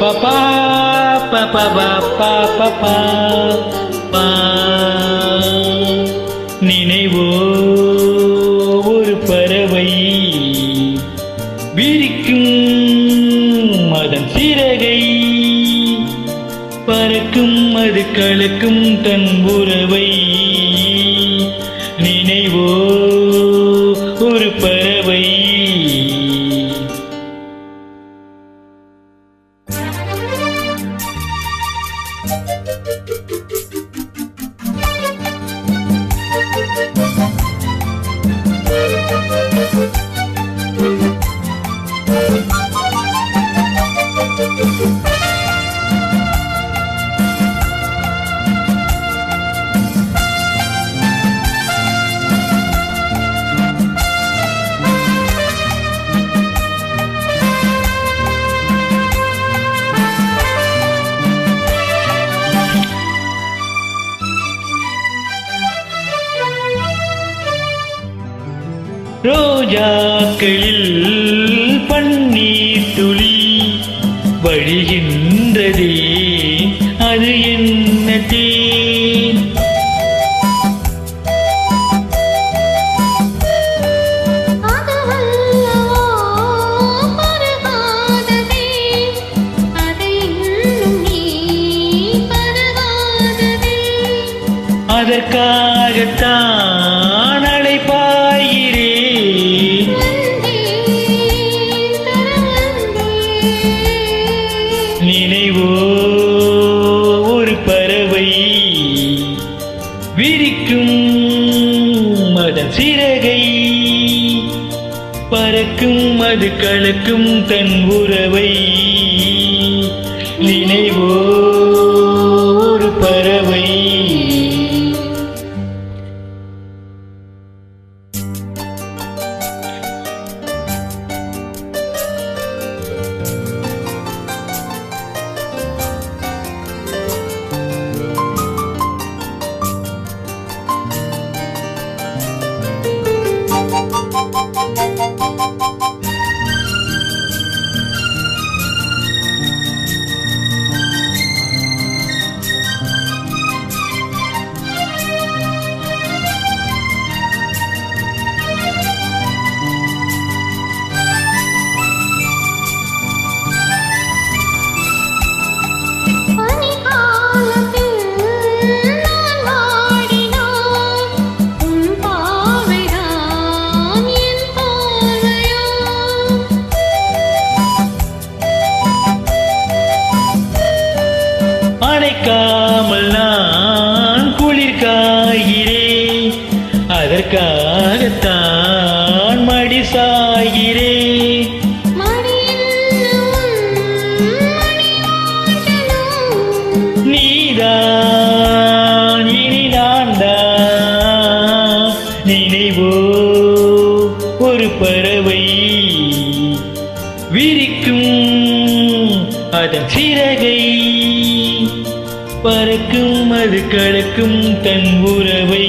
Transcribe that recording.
pa pa pa pa pa pa நீயோ ஒரு பறவை விரிக்கும் அதன் சிறகை. பறக்கும் அது கலக்கும் தன் உறவை. நினைவோ? ரோஜாக்களில் பன்னீர் துளி வழிகின்றதே அது என்ன தேன் அதற்காகத்தான் நினைவோ? ஒரு பறவை விரிக்கும் அதன் சிறகை பறக்கும் அது கலக்கும் தன் உறவை நினைவோ? அதற்காகத்தான் மடி சாய்கிறேன் நீதான் இனி நான்தான் நினைவோ ஒரு பறவை விரிக்கும் அதன் சிறகை. பறக்கும் அது கலக்கும் தன் உறவை.